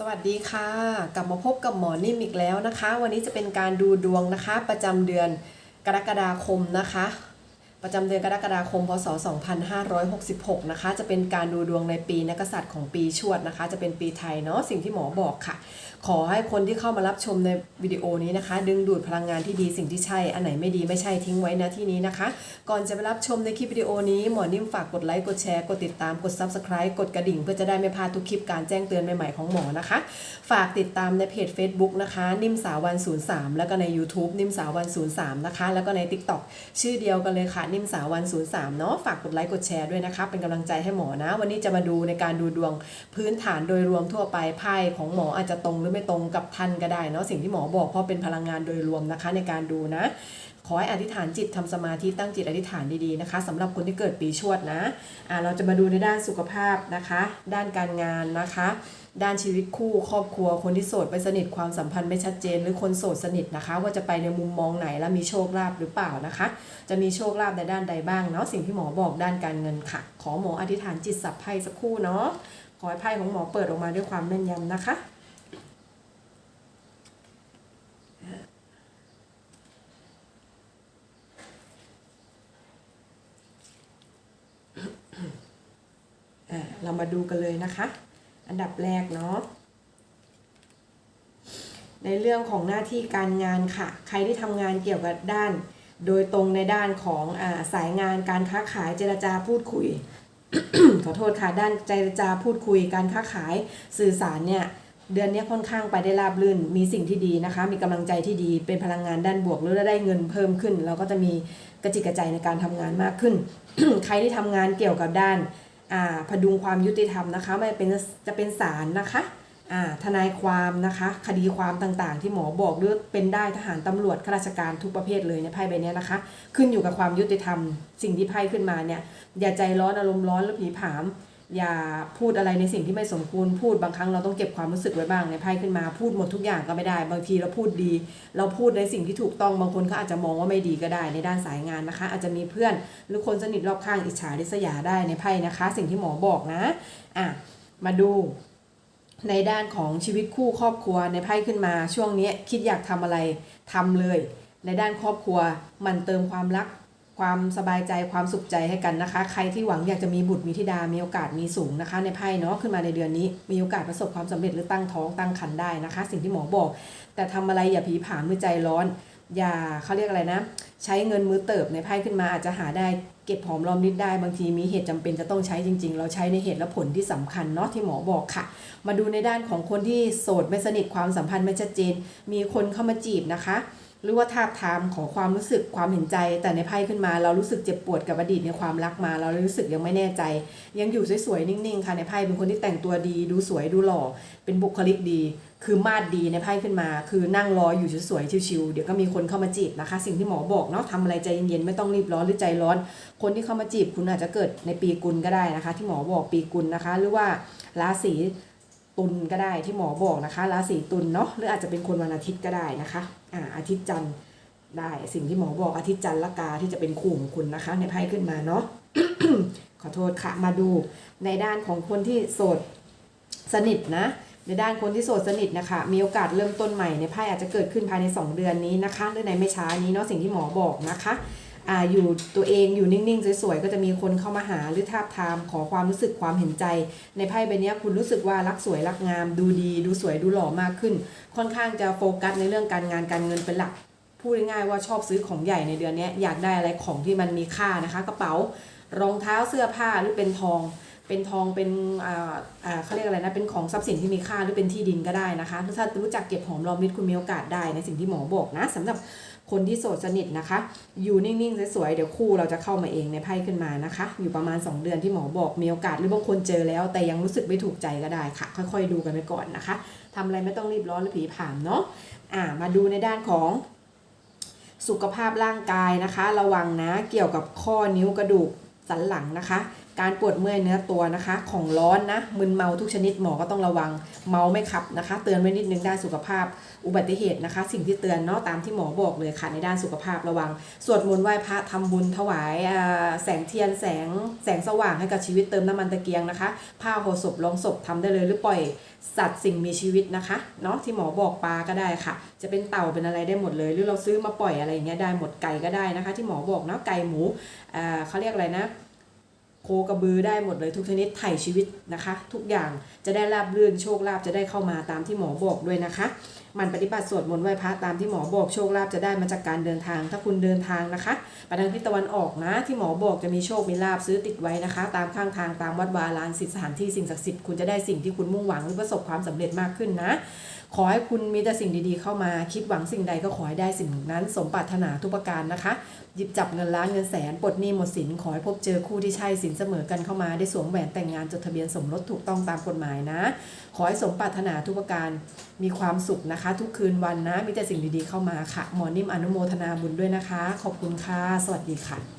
สวัสดีค่ะ กลับมาพบกับหมอนิ่มอีกแล้วนะคะ วันนี้จะเป็นการดูดวงนะคะ ประจำเดือนกรกฎาคมนะคะ ประจำเดือนกรกฎาคม พศ 2566 นะคะ จะเป็นการดูดวงในปีนักษัตริย์ของปีชวดนะคะ จะเป็นปีไทยเนาะ สิ่งที่หมอบอกค่ะ ขอให้คนที่เข้ามารับชมในวิดีโอนี้นะคะ ดึงดูดพลังงานที่ดีสิ่งที่ใช่ อันไหนไม่ดีไม่ใช่ทิ้งไว้นะที่นี้นะคะ ก่อนจะไปรับชมในคลิปวิดีโอนี้ หมอนิ่มฝากกดไลค์ กดแชร์ กดติดตาม กด Subscribe กดกระดิ่ง เพื่อจะได้ไม่พลาดทุกคลิปการแจ้งเตือนใหม่ๆของหมอนะคะ ฝากติดตามในเพจ Facebook นะคะ นิ่มสาววัน03 แล้วก็ใน YouTube นิ่มสาววัน03 นะคะ แล้วก็ใน TikTok ชื่อเดียวกันเลยค่ะนิมสาวัน03เนาะฝากกดไลค์กดแชร์ด้วยนะคะเป็นกำลังใจให้หมอนะ วันนี้จะมาดูในการดูดวงพื้นฐานโดยรวมทั่วไปไพ่ของหมออาจจะตรงหรือไม่ตรงกับท่านก็ได้เนาะสิ่งที่หมอบอกเพราะเป็นพลังงานโดยรวมนะคะในการดูนะ ขอให้อธิษฐานจิตทำสมาธิตั้งจิตอธิษฐานดีๆนะคะสำหรับคนที่เกิดปีชวดนะอ่าเราจะมาดูในด้านสุขภาพนะคะ ด้านการงานนะคะ ด้านชีวิตคู่ครอบครัว คนที่โสดไปสนิทความสัมพันธ์ไม่ชัดเจน หรือคนโสดสนิทนะคะ ว่าจะไปในมุมมองไหนและมีโชคลาภหรือเปล่านะคะ จะมีโชคลาภในด้านใดบ้างเนาะสิ่งที่หมอบอกด้านการเงินค่ะ ขอหมออธิษฐานจิตสับไพ่สักคู่เนาะขอให้ไพ่ของหมอเปิดออกมาด้วยความแม่นยำนะคะ อะเรามาดูกันเลยนะคะ อันดับแรกเนาะในเรื่องของหน้าที่การงานค่ะ ใครที่ทำงานเกี่ยวกับด้าน โดยตรงในด้านของอาสายงานการค้าขายเจรจาพูดคุย ขอโทษค่ะด้านเจรจาพูดคุยการค้าขายสื่อสารเนี่ยเดือนนี้ค่อนข้างไปได้ราบรื่น มีสิ่งที่ดีนะคะ มีกำลังใจที่ดี เป็นพลังงานด้านบวกหรือได้เงินเพิ่มขึ้น เราก็จะมีกระจิกกระใจในการทำงานมากขึ้น ใครที่ทำงานเกี่ยวกับด้าน พดุงความยุติธรรมนะคะไม่เป็นจะเป็นศาลนะคะอ่าทนายความนะคะคดีความต่างๆ ที่หมอบอกเรือเป็นได้ทหารตำรวจข้าราชการทุกประเภทเลยในไพ่ใบเนี้ยนะคะ ขึ้นอยู่กับความยุติธรรม สิ่งที่ไพ่ขึ้นมาเนี่ยอย่าใจร้อนอารมณ์ร้อนหรือผีผาม อย่าพูดอะไรในสิ่งที่ไม่สมควรพูดบางครั้งเราต้องเก็บความรู้สึกไว้บ้างในไพ่ขึ้นมาพูดหมดทุกอย่างก็ไม่ได้ บางทีเราพูดดี เราพูดในสิ่งที่ถูกต้องบางคนเขาอาจจะมองว่าไม่ดีก็ได้ในด้านสายงานนะคะ อาจจะมีเพื่อนหรือคนสนิทรอบข้างอิจฉาริษยาได้ในไพ่นะคะ สิ่งที่หมอบอกนะอะมาดูในด้านของชีวิตคู่ครอบครัวในไพ่ขึ้นมา ช่วงนี้คิดอยากทำอะไรทำเลย ในด้านครอบครัวมันเติมความรัก ความสบายใจความสุขใจให้กันนะคะ ใครที่หวังอยากจะมีบุตรมีธิดามีโอกาสมีสูงนะคะ ในไพ่เนาะขึ้นมาในเดือนนี้ มีโอกาสประสบความสำเร็จหรือตั้งท้องตั้งครรภ์ได้นะคะ สิ่งที่หมอบอก แต่ทำอะไรอย่าผีผามมือใจร้อน อย่าเขาเรียกอะไรนะ ใช้เงินมือเติบในไพ่ขึ้นมาอาจจะหาได้เก็บหอมรอมริบได้บางทีมีเหตุจำเป็นจะต้องใช้จริง ๆ เราใช้ในเหตุและผลที่สำคัญเนาะที่หมอบอกค่ะ มาดูในด้านของคนที่โสดไม่สนิทความสัมพันธ์ไม่ชัดเจน มีคนเข้ามาจีบนะคะ หรือว่าทาบทามขอความรู้สึกความเห็นใจ แต่ในไพ่ขึ้นมา เรารู้สึกเจ็บปวดกับอดีตในความรักมา เรารู้สึกยังไม่แน่ใจ ยังอยู่สวยๆนิ่งๆค่ะในไพ่เป็นคนที่แต่งตัวดี ดูสวยดูหล่อ เป็นบุคลิกดี คือมาดดีในไพ่ขึ้นมา คือนั่งรออยู่สวยๆชิวๆเดี๋ยวก็มีคนเข้ามาจีบนะคะ สิ่งที่หมอบอกเนาะทำอะไรใจเย็นๆไม่ต้องรีบร้อนหรือใจร้อน คนที่เข้ามาจีบคุณอาจจะเกิดในปีกุลก็ได้นะคะ ที่หมอบอกปีกุลนะคะ หรือว่าราศี ตุลก็ได้ที่หมอบอกนะคะ ราศีตุลเนาะหรืออาจจะเป็นคนวันอาทิตย์ก็ได้นะคะอ่าอาทิตย์จันทร์ได้สิ่งที่หมอบอกอาทิตย์จันทร์ละกาที่จะเป็นคู่ของคุณนะคะ ในไพ่ขึ้นมาเนาะขอโทษค่ะมาดูในด้านของคนที่โสดสนิทนะ ในด้านคนที่โสดสนิทนะคะ มีโอกาสเริ่มต้นใหม่ในไพ่อาจจะเกิดขึ้นภายใน 2 เดือนนี้นะคะหรือในไม่ช้านี้เนาะสิ่งที่หมอบอกนะคะ อ่าอยู่ตัวเองอยู่นิ่งๆสวยๆก็จะมีคนเข้ามาหาหรือทาบทามขอความรู้สึกความเห็นใจ ในไพ่ใบเนี้ยคุณรู้สึกว่ารักสวยรักงาม ดูดีดูสวยดูหล่อมากขึ้น ค่อนข้างจะโฟกัสในเรื่องการงานการเงินเป็นหลักพูดง่ายๆว่าชอบซื้อของใหญ่ในเดือนนี้อยากได้อะไรของที่มันมีค่านะคะ กระเป๋ารองเท้าเสื้อผ้าหรือเป็นทอง เป็นทองเป็นอ่าอ่าเขาเรียกอะไรนะเป็นของทรัพย์สินที่มีค่าหรือเป็นที่ดินก็ได้นะคะถ้ารู้จักเก็บหอมรอมริบคุณมีโอกาสได้ในสิ่งที่หมอบอกนะสำหรับคนที่โสดสนิทนะคะ อยู่นิ่งๆสวยๆเดี๋ยวคู่เราจะเข้ามาเองในไพ่ขึ้นมานะคะ อยู่ประมาณ 2 เดือนที่หมอบอกมีโอกาสหรือบางคนเจอแล้ว แต่ยังรู้สึกไม่ถูกใจก็ได้ค่ะ ค่อยๆ ดูกันไปก่อนนะคะทำอะไรไม่ต้องรีบร้อนหรือผีผ่ามเนาะอ่ามาดูในด้านของสุขภาพร่างกายนะคะ ระวังนะเกี่ยวกับข้อนิ้วกระดูกสันหลังนะคะ การปวดเมื่อยเนื้อตัวนะคะ ของร้อนนะมึนเมาทุกชนิดหมอก็ต้องระวังเมาไม่ขับนะคะ เตือนไว้นิดนึงด้านสุขภาพ อุบัติเหตุนะคะ สิ่งที่เตือนเนาะตามที่หมอบอกเลยค่ะในด้านสุขภาพระวัง สวดมนต์ไหว้พระทำบุญถวายแสงเทียนแสงแสงสว่างให้กับชีวิตเติมน้ำมันตะเกียงนะคะผ้าห่อศพลงศพทำได้เลยหรือปล่อยสัตว์สิ่งมีชีวิตนะคะเนาะที่หมอบอกปลาก็ได้ค่ะ จะเป็นเต่าเป็นอะไรได้หมดเลย หรือเราซื้อมาปล่อยอะไรอย่างเงี้ยได้หมดไก่ก็ได้นะคะ ที่หมอบอกเนาะไก่หมูเขาเรียกอะไรนะ คกระบือได้หมดเลยทุกชนิดไถ่ชีวิตนะคะ ทุกอย่างจะได้ราบรื่นโชคลาภจะได้เข้ามาตามที่หมอบอกด้วยนะคะ มันปฏิบัติสวดมนต์ไหว้พระตามที่หมอบอกโชคลาภจะได้มาจากการเดินทาง ถ้าคุณเดินทางนะคะไปทางทิศตะวันออกนะ ที่หมอบอกจะมีโชคมีลาภซื้อติดไว้นะคะ ตามข้างทางตามวัดวาลานสิทธิสถานที่สิ่งศักดิ์สิทธิ์คุณจะได้สิ่งที่คุณมุ่งหวังหรือประสบความสำเร็จมากขึ้นนะ ขอให้คุณมีแต่สิ่งดีๆเข้ามา คิดหวังสิ่งใดก็ขอให้ได้สิ่งนั้น สมปรารถนาทุกประการนะคะ หยิบจับเงินล้านเงินแสนปลดหนี้หมดสินขอให้พบเจอคู่ที่ใช่สินเสมอกันเข้ามาได้สวมแหวนแต่งงานจดทะเบียนสมรสถูกต้องตามกฎหมายนะ ขอให้สมปรารถนาทุกประการมีความสุขนะคะ ทุกคืนวันนะ มีแต่สิ่งดีๆเข้ามาค่ะหมอนิ่มอนุโมทนาบุญด้วยนะคะ ขอบคุณค่ะสวัสดีค่ะ